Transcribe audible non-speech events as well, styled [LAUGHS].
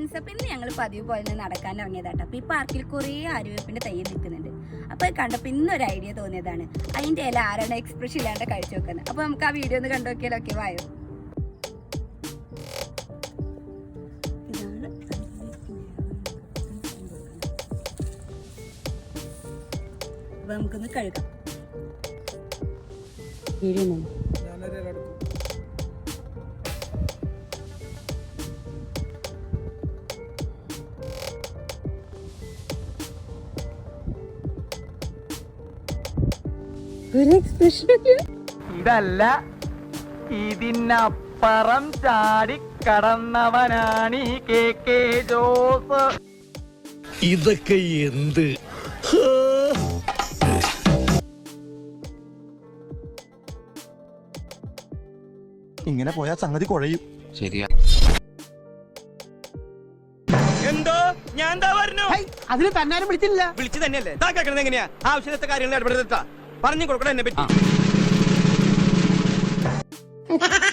Friends അപ്പം ഇന്ന് ഞങ്ങൾ പതിവ് പോലെ തന്നെ നടക്കാൻ ഇറങ്ങിയതാട്ടോ അപ്പൊ ഈ പാർക്കിൽ കുറേ ആര്യവേപ്പിന്റെ തയ്യൽ നിൽക്കുന്നുണ്ട്. അപ്പോൾ അത് കണ്ടപ്പോൾ ഇന്നൊരു ഐഡിയ തോന്നിയതാണ്. അതിന്റെ ഇല ആരാണ് എക്സ്പ്രഷൻ ഇല്ലാണ്ട് കഴിച്ചു വെക്കുന്നത് അപ്പോൾ നമുക്ക് ആ വീഡിയോ ഒന്ന് കണ്ടു നോക്കിയാലോ? ഓക്കെ വായോ ഇതാണ് അപ്പൊ നമുക്കൊന്ന് കഴുകാം വീഡിയോ ഞാനൊരു ഒരു എക്സ്പ്രഷൻ ഇതല്ല ഇതിനപ്പുറം ചാടി കടന്നവനാണ് ഈ കെ കെ ജോസ്. ഇതൊക്കെ എന്ത്? ഇങ്ങനെ പോയാൽ സംഗതി കുഴയും. ശരിയാ. എന്തോ? ഞാൻ എന്താ പറഞ്ഞു? അതിന് തന്നാലും വിളിച്ചില്ല. വിളിച്ചു തന്നെയല്ലേ? താ കേൾക്കണത് എങ്ങനെയാ? ആവശ്യത്തെ കാര്യങ്ങൾ ഇടപെടുത്താ പറഞ്ഞു കൊടുക്കണം എന്നെ പറ്റി. [LAUGHS]